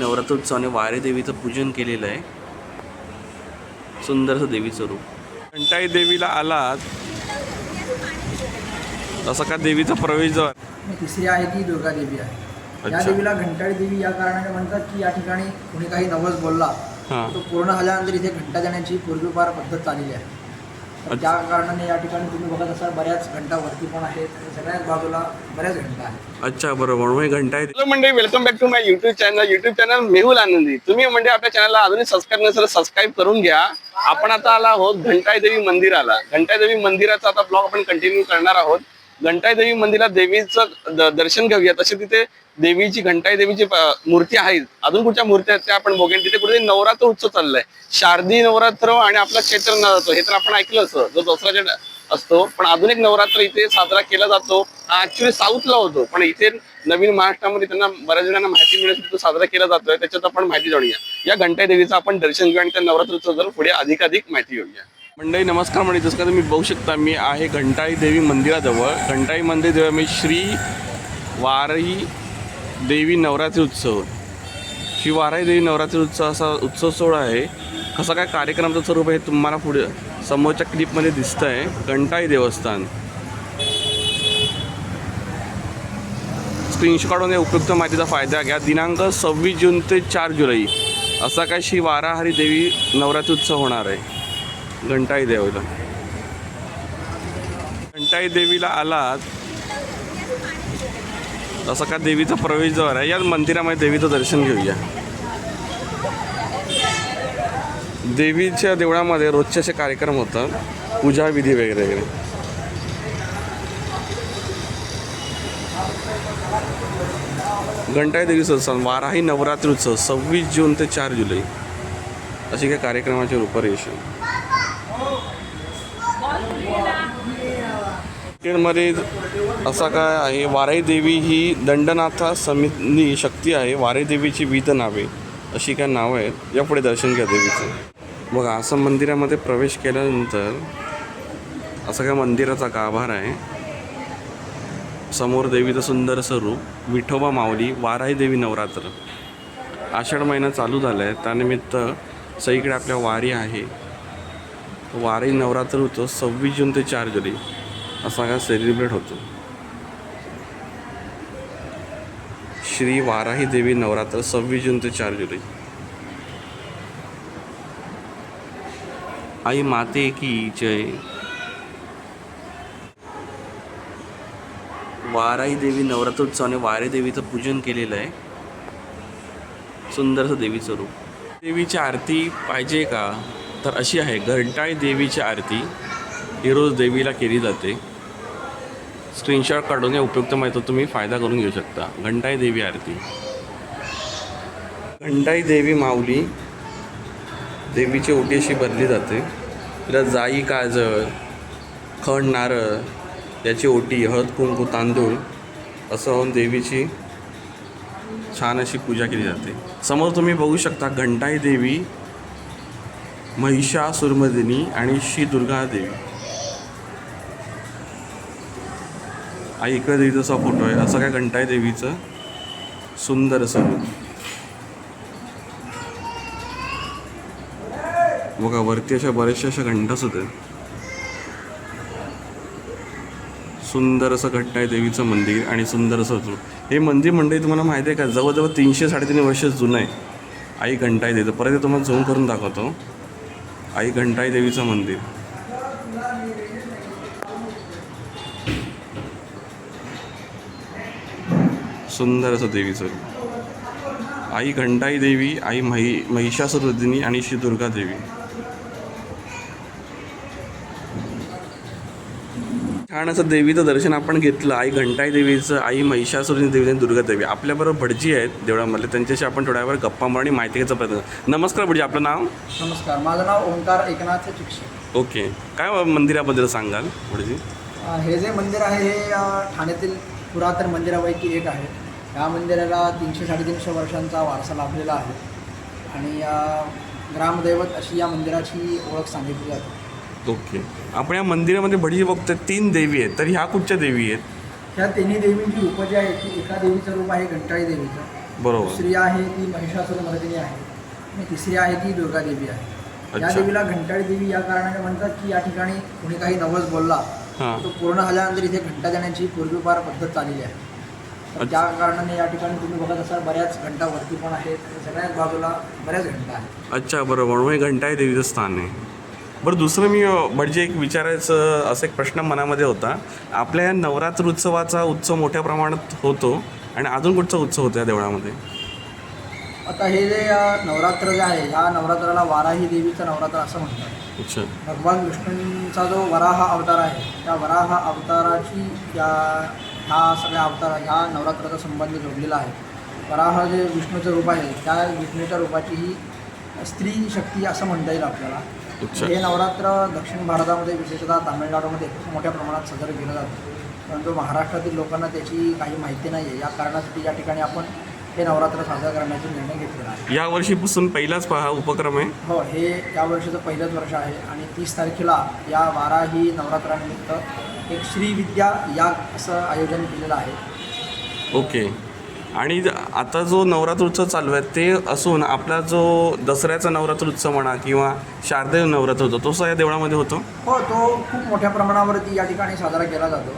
नवरात्रोत्सवाने वारे देवीचं पूजन केलेलं आहे. सुंदरसं देवीचं रूप. घंटाई देवीला आलात तसं का देवीचा प्रवेशद्वार आणि तिसरी आहे ती दुर्गा देवी आहे. या. देवीला घंटाळी देवी या कारणाने म्हणतात की या ठिकाणी कोणी काही नवस बोलला हां. तो पूर्ण झाल्यानंतर इथे घंटा देण्याची पूर्वीपार पद्धत चाललेली आहे. त्या कारणाने या ठिकाणी तुम्ही बघत असाल बऱ्याच घंटा वरती पण आहेत. सगळ्याच बाजूला बऱ्याच घंटा आहेत. अच्छा बरोबर. म्हणून हे घंटाई हॅलो मंडळी welcome back to my YouTube channel YouTube channel Mehul Anandi. तुम्ही म्हणजे आपल्या चॅनलला अजूनही सबस्क्राईब नसेल सबस्क्राईब करून घ्या. आपण आता आला आहोत घंटाई देवी मंदिराला. घंटाई देवी मंदिराचा आता ब्लॉग आपण कंटिन्यू करणार आहोत. घंटाई देवी मंदिरात देवीचं दर्शन घेऊया तसे तिथे देवीची घंटाई देवीची मूर्ती आहेत. अजून कुठच्या मूर्ती आहेत त्या आपण बघेन. तिथे कुठे नवरात्र उत्सव चाललाय. शारदी नवरात्र आणि आपला चैत्र नवरात्र हे तर आपण ऐकलं असं जो दसऱ्याच्या असतो. पण अजून एक नवरात्र इथे साजरा केला जातो. हा ऍक्च्युली साऊथला होतो. पण इथे नवीन महाराष्ट्रामध्ये त्यांना बऱ्याच जणांना माहिती मिळेल तो साजरा केला जातोय. त्याच्यात आपण माहिती जाणूया. या घंटाई देवीचं आपण दर्शन घेऊया आणि त्या नवरात्रोत्सव जर पुढे अधिकाधिक माहिती घेऊया. मंडळी नमस्कार म्हणजे जसं का तुम्ही बघू शकता मी आहे घंटाई देवी मंदिराजवळ. घंटाई मंदिर जेव्हा मी श्री वारई देवी नवरात्री उत्सव श्री वाराई देवी नवरात्री उत्सव असा उत्सव सोहळा आहे. कसा काय कार्यक्रमाचं स्वरूप आहे तुम्हाला पुढे समोरच्या क्लिपमध्ये दिसतं आहे घंटाई देवस्थान. स्क्रीनशॉट काढून उपयुक्त माहितीचा फायदा घ्या. दिनांक सव्वीस जून ते चार जुलै असा काय श्री वाराहरी देवी नवरात्री उत्सव होणार आहे. घंटाई देवीला घंटाई देवीला आलात तसं का देवीचा प्रवेशद्वार आहे याच मंदिरामध्ये देवीचं दर्शन घेऊया. देवीच्या देवळामध्ये रोजचे असे कार्यक्रम होतात पूजा विधी वगैरे. वगैरे घंटाई देवीचं सण वाराही नवरात्री उत्सव सव्वीस जून ते चार जुलै. अशी काही कार्यक्रमाचे रूपरेषा मध्ये असा काय आहे वाराई देवी ही दंडनाथा समिती शक्ती आहे वाराई देवीची विविध नावे अशी काय नावं आहेत यापुढे दर्शन घ्या देवीचं. बघा असं मंदिरामध्ये प्रवेश केल्यानंतर असा काय मंदिराचा गाभार आहे. समोर देवीचं सुंदर स्वरूप विठोबा माऊली वाराई देवी नवरात्र. आषाढ महिना चालू झाला आहे त्यानिमित्त सगळीकडे आपल्या वारी आहे. वारी नवरात्र होतं सव्वीस जून ते चार जुलै. असा का सेलिब्रेट होतो. श्री वाराही देवी नवरात्र सव्वीस जून ते चार जुलै. आई माते की जय. वाराही देवी नवरात्र उत्सवाने वारे देवीचं पूजन केलेलं आहे. सुंदरसं देवीचं रूप. देवीची आरती पाहिजे का? तर अशी आहे घंटाळी देवीची आरती. ही रोज देवीला केली जाते. स्क्रीनशॉट काढून या उपयुक्त माहिती तुम्ही फायदा करून घेऊ शकता. घंटाई देवी आरती. घंटाई देवी माऊली देवीची ओटी अशी भरली जाते. तिला जाई काजळ खण नारळ याची ओटी हळद कुंकू तांदूळ असं होऊन देवीची छान अशी पूजा केली जाते. समोर तुम्ही बघू शकता घंटाई देवी महिषासुरमदिनी आणि श्री दुर्गा देवी. आई इकडे देवीचा असा फोटो आहे. असं काय घंटाई देवीचं सुंदर असं. बघा वरती अशा बऱ्याचशा अशा घंटाच होत्या सुंदर असं घंटाई देवीचं मंदिर आणि सुंदर असं होतं. हे मंदिर मंडळी तुम्हाला माहिती आहे का? जवळजवळ तीनशे साडेतीन वर्ष जुनं आहे. आई घंटाई देतं परत हे तुम्हाला झूम करून दाखवतो. आई घंटाई देवीचं मंदिर. सुंदर असं देवीचं रूप आई घंटाई देवी आई मही महिषासुरदिनी आणि श्री दुर्गा देवी. छान असं देवीचं दर्शन आपण घेतलं. आई घंटाई देवीचं आई महिषासुरनी देवी आणि दुर्गा देवी. आपल्याबरोबर भटजी आहेत देवळामधले. त्यांच्याशी आपण थोड्या वेळ गप्पा आणि माहिती घ्यायचा प्रयत्न नमस्कार भटजी आपलं नाव? नमस्कार. माझं नाव ओंकार एकनाथ चिक्षे. ओके. काय मंदिराबद्दल सांगाल भटजी? हे जे मंदिर आहे हे ठाण्यातील पुरातन मंदिरापैकी एक आहे. या मंदिराला तीनशे साडेतीनशे वर्षांचा वारसा लाभलेला आहे. आणि अं, ग्रामदैवत अशी या मंदिराची ओळख सांगितली जाते. ओके. आपण या मंदिरामध्ये भटजी बघतोय तीन देवी आहेत. तर ह्या कुठच्या देवी आहेत? ह्या तिन्ही देवींची उपजा आहे की एका देवीचं रूप आहे घंटाळी देवीचं. बरोबर. दुसरी आहे ती महिषासुर मर्दिनी आहे. आणि तिसरी आहे ती दुर्गा देवी आहे. या अच्छा. देवीला घंटाळी देवी या कारणाने म्हणतात की या ठिकाणी कोणी काही नवस बोलला हां. तो पूर्ण झाल्यानंतर इथे घंटा देण्याची पूर्वीपार पद्धत चाललेली आहे. त्या कारणाने या ठिकाणी तुम्ही बघत असाल बऱ्याच घंटा वरती पण आहेत. सगळ्याच बाजूला बऱ्याच घंटा आहेत. अच्छा बरोबर म्हणून हे घंटाई देवीचं स्थान आहे. बरं दुसरं मी म्हणजे एक विचारायचं असं एक प्रश्न मनामध्ये होता. आपल्या या नवरात्र उत्सवाचा उत्सव मोठ्या प्रमाणात होतो आणि अजून कुठचा उत्सव होतो या देवळामध्ये? आता हे जे नवरात्र जे आहे ह्या नवरात्राला वाराही देवीचं नवरात्र असं म्हणतात. अच्छा. भगवान विष्णूंचा जो वराह अवतार आहे त्या वराह अवताराची या ह्या सगळ्या अवतार ह्या नवरात्राचा संबंध जोडलेला आहे. वराह जे विष्णूचं रूप आहे त्या विष्णूच्या रूपाची ही स्त्री शक्ती असं म्हणता येईल आपल्याला. हे नवरात्र दक्षिण भारतामध्ये विशेषतः तामिळनाडूमध्ये खूप मोठ्या प्रमाणात साजरं केलं जातं. परंतु महाराष्ट्रातील लोकांना त्याची काही माहिती नाही आहे या कारणासाठी या ठिकाणी आपण हे नवरात्र साजरा करण्याचा निर्णय घेतलेला आहे. या वर्षीपासून पहिलाच पहा उपक्रम आहे. हो हे या वर्षीचं पहिलंच वर्ष आहे आणि तीस तारखेला या बाराही नवरात्रानिमित्त एक श्रीविद्या याग असं आयोजन केलेलं आहे. ओके. आणि ज- आता जो नवरात्र उत्सव चालू आहे ते असून आपला जो दसऱ्याचा नवरात्र उत्सव म्हणा किंवा शारदीय नवरात्र होतो तो सुद्धा या देवळामध्ये होतो? हो तो खूप मोठ्या प्रमाणावरती या ठिकाणी साजरा केला जातो.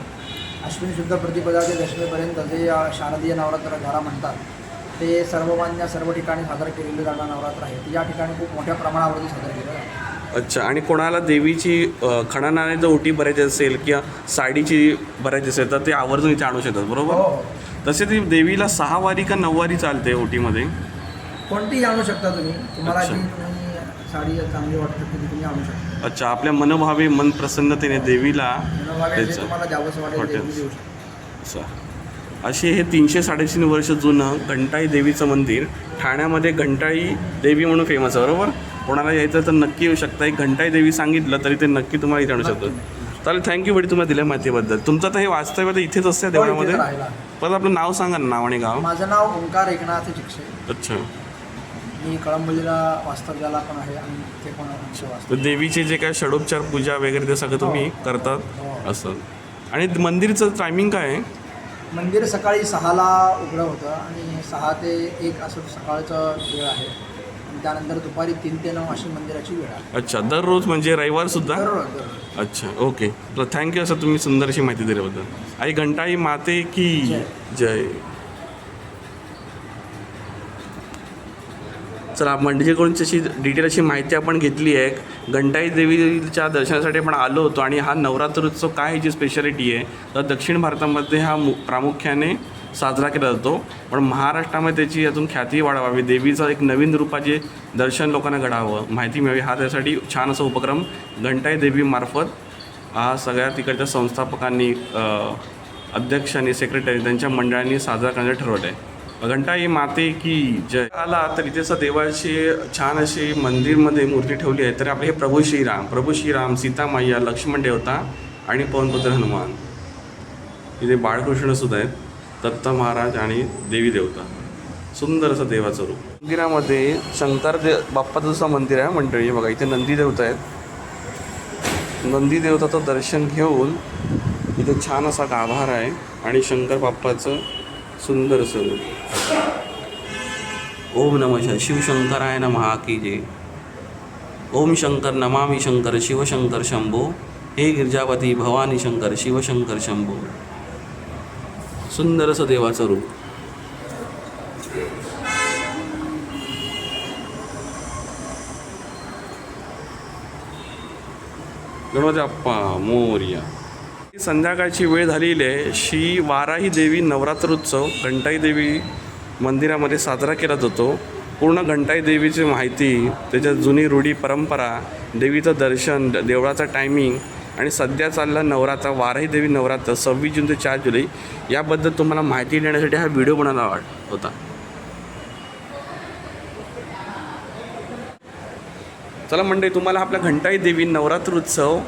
अश्विन शुद्ध प्रतिपदा ते दशमीपर्यंत जे अ, शारदीय नवरात्र घरा म्हणतात ते सर्वमान्य सर्व ठिकाणी साजरं केलेलं जाणारं नवरात्र आहे. ते या ठिकाणी खूप मोठ्या प्रमाणावरती साजरं केलं जातं. अच्छा आणि कोणाला देवीची खणानाने जर ओटी भरायची असेल किंवा साडीची भरायची असेल तर ते आवर्जून इथे आणू शकतात बरोबर? हो. तसे ती देवीला सहा वारी का नऊवारी चालते ओटीमध्ये कोणतीही आणू शकता तुम्ही. तुम्हाला अच्छा. जी तुम्ही साडी चांगली वाटते ती तुम्ही आणू शकता. अच्छा आपल्या मनोभावे मन प्रसन्नतेने देवीला मनोभावे जे त्याचं तुम्हाला द्यावंसं वाटेल ते तुम्ही हॉटेल्स. देऊ शकता. असं असे हे तीनशे साडेतीन वर्ष जुनं घंटाई देवीचं मंदिर ठाण्यामध्ये घंटाई देवी म्हणून फेमस आहे बरोबर? कोणाला यायचं तर नक्की येऊ शकता. एक घंटाई देवी सांगितलं तरी ते नक्की तुम्हाला इथे आणू शकतात. चालेल थँक्यू बडी तुम्हाला दिल्या माहितीबद्दल. तुमचं तर हे वास्तव्य तर इथेच असतं हो, देवळामध्ये. परत आपलं नाव सांगा ना नाव आणि गाव. माझं नाव ओंकार एकनाथ चिक्षे अच्छा. मी कळंबोलीला वास्तव्याला पण आहे आणि ते पण देवीचे जे काय षडोपचार पूजा वगैरे ते सगळं तुम्ही करतात हो. असं. आणि मंदिरचं टायमिंग काय आहे? मंदिर सकाळी सहाला उघडं होतं आणि सहा ते एक असं सकाळचं वेळ आहे. आणि त्यानंतर दुपारी तीन ते नऊ अशी मंदिराची वेळ आहे. अच्छा दररोज म्हणजे रविवार सुद्धा? दररोज दररोज. अच्छा ओके. तर थँक्यू असं तुम्ही सुंदर अशी माहिती दिल्याबद्दल. आई घंटाई माते की जय. चला मंडळीकडून तशी डिटेल अशी माहिती आपण घेतली आहे घंटाई देवीच्या दर्शनासाठी आपण आलो होतो आणि हा नवरात्र उत्सव काय ह्याची स्पेशालिटी आहे तर दक्षिण भारतामध्ये हा मु प्रामुख्याने साजरा केला जातो. पण महाराष्ट्रामध्ये त्याची अजून ख्याती वाढवावी देवीचं एक नवीन रूपाचे दर्शन लोकांना घडावं माहिती मिळावी हा त्यासाठी छान असा उपक्रम घंटाई देवीमार्फत हा सगळ्या तिकडच्या संस्थापकांनी अध्यक्षांनी सेक्रेटरी त्यांच्या मंडळांनी साजरा करण्याचं ठरवलं आहे. घंटाई माते की जय. आला तर इथे देवाचे देवाची छान अशी मंदिरमध्ये मूर्ती ठेवली आहे. तर आपले हे प्रभू श्रीराम. प्रभू श्रीराम सीता मैया लक्ष्मण देवता आणि पवनपुत्र हनुमान. इथे बाळकृष्ण सुद्धा आहेत. दत्त महाराज आणि देवी देवता. सुंदर असं देवाचं रूप. मंदिरामध्ये शंकर दे बाप्पाचं जसं मंदिर आहे मंडळी बघा इथे नंदी देवता आहेत. नंदी देवताचं दर्शन घेऊन इथे छान असा गाभार आहे. आणि शंकर बाप्पाचं सुंदर स्वरूप ओम नम शिवशंकराय नमः की जय. ओम शंकर नमामि शंकर शिवशंकर शंभो. हे गिरजापती भवानी शंकर शिवशंकर शंभो. सुंदर देवाचं रूप. गणपती अप्पा मोर्या. संध्याकाळची वेळ झालेली आहे. श्री वाराही देवी नवरात्रोत्सव घंटाई देवी मंदिरामध्ये साजरा केला जातो. पूर्ण घंटाई देवीची माहिती त्याच्यात जुनी रूढी परंपरा देवीचं दर्शन देवळाचं टायमिंग आणि सध्या चालला नवरात्र वाराही देवी नवरात्र सव्वीस जून ते चार जुलै याबद्दल तुम्हाला माहिती देण्यासाठी हा व्हिडिओ बनवला वाट होता. चला मंडळी तुम्हाला आपला घंटाई देवी नवरात्र उत्सव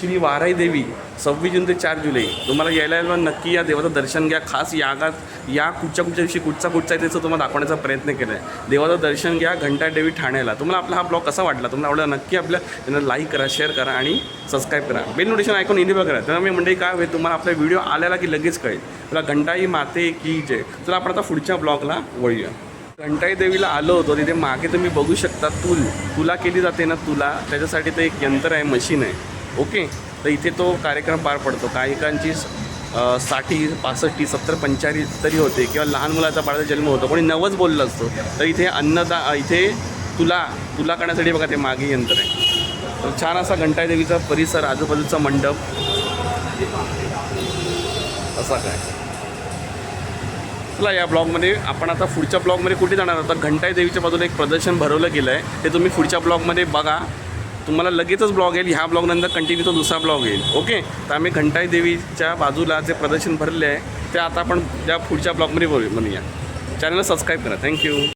श्री वाराई देवी सव्वीस जून ते चार जुलै. तुम्हाला यायला येईल नक्की या देवाचं दर्शन घ्या. खास यागात या कुठच्या कुठच्या दिवशी कुठचा कुठचा आहे त्याचं तुम्हाला दाखवण्याचा प्रयत्न केला आहे देवाचं दर्शन घ्या घंटा देवी ठाण्याला. तुम्हाला आपला हा ब्लॉग कसा वाटला? तुम्हाला आवडला नक्की आपल्या त्यांना लाईक करा शेअर करा आणि सबस्क्राईब करा. बेल नोटिफिकेशन ऐकून इनिबल करा मी म्हणजे काय होईल? तुम्हाला आपला व्हिडिओ आल्याला की लगेच कळेल. तुला घंटाई माते की जय. चला आपण आता पुढच्या ब्लॉगला वळूया. घंटाई देवीला आलो होतो. तिथे मागे तुम्ही बघू शकता तूल. तुला केली जाते ना तुला. त्याच्यासाठी ते एक यंत्र आहे मशीन आहे. ओके. तर इथे तो कार्यक्रम पार पडतो. काहीकांची साठी पासष्टी सत्तर पंचाळीस तरी होते किंवा लहान मुलाचा बाळाचा जन्म होतो. कोणी नवच बोललं असतो तर इथे अन्नदा इथे तुला तुला करण्यासाठी बघा ते मागे यंत्र आहे. तर छान असा घंटाई देवीचा परिसर आजूबाजूचा मंडप. असा काय. चला या ब्लॉगमध्ये आपण आता पुढच्या ब्लॉगमध्ये कुठे जाणार आहोत? घंटाई देवीच्या बाजूला एक प्रदर्शन भरवलं गेलं आहे ते तुम्ही पुढच्या ब्लॉगमध्ये बघा. तुम्हाला लगेचच ब्लॉग येईल. ह्या ब्लॉगनंतर कंटिन्यू तो दुसरा ब्लॉग येईल. ओके तर आम्ही घंटाई देवीच्या बाजूला जे प्रदर्शन भरले आहे ते आता आपण त्या पुढच्या ब्लॉगमध्ये बोलू म्हणूया चॅनलला सबस्क्राईब करा. थँक्यू